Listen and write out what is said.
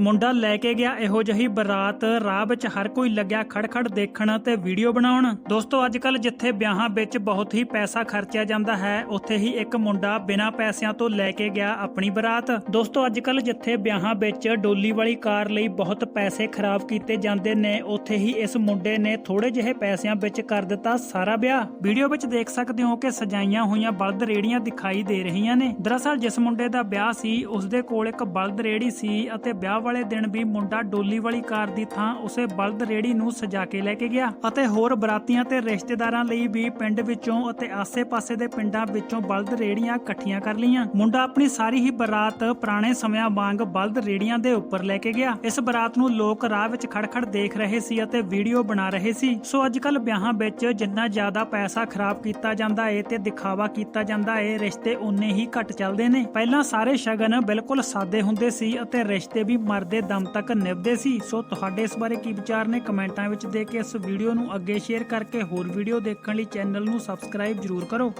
ਮੁੰਡਾ ਲੈ ਕੇ ਗਿਆ। ਇਹੋ ਜਿਹੀ ਬਰਾਤ ਰਾਹ ਵਿੱਚ ਹਰ ਕੋਈ ਲੱਗਿਆ ਖੜਖੜ ਦੇਖਣ ਤੇ ਵੀਡੀਓ ਬਣਾਉਣ। ਦੋਸਤੋ ਅੱਜ ਕੱਲ ਜਿੱਥੇ ਵਿਆਹਾਂ ਵਿੱਚ ਬਹੁਤ ਹੀ ਪੈਸਾ ਖਰਚਿਆ ਜਾਂਦਾ ਹੈ, ਉੱਥੇ ਹੀ ਇੱਕ ਮੁੰਡਾ ਬਿਨਾਂ ਪੈਸਿਆਂ ਤੋਂ ਲੈ ਕੇ ਗਿਆ ਆਪਣੀ ਬਰਾਤ। ਦੋਸਤੋ ਅੱਜ ਕੱਲ ਜਿੱਥੇ ਵਿਆਹਾਂ ਵਿੱਚ ਡੋਲੀ ਵਾਲੀ ਕਾਰ ਲਈ ਬਹੁਤ ਪੈਸੇ ਖਰਾਬ ਕੀਤੇ ਜਾਂਦੇ ਨੇ, ਉੱਥੇ ਹੀ ਇਸ ਮੁੰਡੇ ਨੇ ਥੋੜੇ ਜਿਹੇ ਪੈਸਿਆਂ ਵਿੱਚ ਕਰ ਦਿੱਤਾ ਸਾਰਾ ਵਿਆਹ। ਵੀਡੀਓ ਵਿੱਚ ਦੇਖ ਸਕਦੇ ਹੋ ਕਿ ਸਜਾਈਆਂ ਹੋਈਆਂ ਬਲਦ ਰੇੜੀਆਂ ਦਿਖਾਈ ਦੇ ਰਹੀਆਂ ਨੇ। ਦਰਅਸਲ, ਜਿਸ ਮੁੰਡੇ ਦਾ ਵਿਆਹ ਸੀ ਉਸ ਦੇ ਕੋਲ ਇੱਕ ਬਲਦ ਰੇੜੀ ਸੀ ਅਤੇ ਵਿਆਹ ਵਾਲੇ ਦਿਨ ਵੀ ਮੁੰਡਾ ਡੋਲੀ ਵਾਲੀ ਕਾਰ ਦੀ ਥਾਂ ਉਸੇ ਬਲਦ ਰੇੜੀ ਨੂੰ ਸਜਾ ਕੇ ਲੈ ਕੇ ਗਿਆ ਅਤੇ ਹੋਰ ਬਰਾਤੀਆਂ ਤੇ ਰਿਸ਼ਤੇਦਾਰਾਂ ਲਈ ਵੀ ਪਿੰਡ ਵਿੱਚੋਂ ਅਤੇ ਆਸੇ-ਪਾਸੇ ਦੇ ਪਿੰਡਾਂ ਵਿੱਚੋਂ ਬਲਦ ਰੇੜੀਆਂ ਇਕੱਠੀਆਂ ਕਰ ਲਈਆਂ। ਮੁੰਡਾ ਆਪਣੀ ਸਾਰੀ ਹੀ ਬਰਾਤ ਪੁਰਾਣੇ ਸਮਿਆਂ ਵਾਂਗ ਬਲਦ ਰੇੜੀਆਂ ਦੇ ਉੱਪਰ ਲੈ ਕੇ ਗਿਆ। ਇਸ ਬਰਾਤ ਨੂੰ ਲੋਕ ਰਾਹ ਵਿੱਚ ਖੜਖੜ ਦੇਖ ਰਹੇ ਸੀ ਅਤੇ ਵੀਡੀਓ ਬਣਾ ਰਹੇ ਸੀ। ਸੋ ਅੱਜ ਕੱਲ ਵਿਆਹਾਂ ਵਿੱਚ ਜਿੰਨਾ ਜ਼ਿਆਦਾ ਪੈਸਾ ਖਰਾਬ ਕੀਤਾ ਜਾਂਦਾ ਏ ਤੇ ਦਿਖਾਵਾ ਕੀਤਾ ਜਾਂਦਾ ਏ, ਰਿਸ਼ਤੇ ਉਨੇ ਹੀ ਘੱਟ ਚੱਲਦੇ ਨੇ। ਪਹਿਲਾਂ ਸਾਰੇ ਸ਼ਗਨ ਬਿਲਕੁਲ ਸਾਦੇ ਹੁੰਦੇ ਸੀ ਅਤੇ ਰਿਸ਼ਤੇ ਵੀ ਮਰਦੇ ਦਮ ਤੱਕ ਨਿਭਦੇ ਸੀ। ਸੋ ਤੁਹਾਡੇ ਇਸ ਬਾਰੇ ਕੀ ਵਿਚਾਰ ਨੇ ਕਮੈਂਟਾਂ ਵਿੱਚ ਦੇ ਕੇ ਇਸ ਵੀਡੀਓ ਨੂੰ ਅੱਗੇ ਸ਼ੇਅਰ ਕਰਕੇ ਹੋਰ ਵੀਡੀਓ ਦੇਖਣ ਲਈ ਚੈਨਲ ਨੂੰ ਸਬਸਕ੍ਰਾਈਬ ਜ਼ਰੂਰ ਕਰੋ।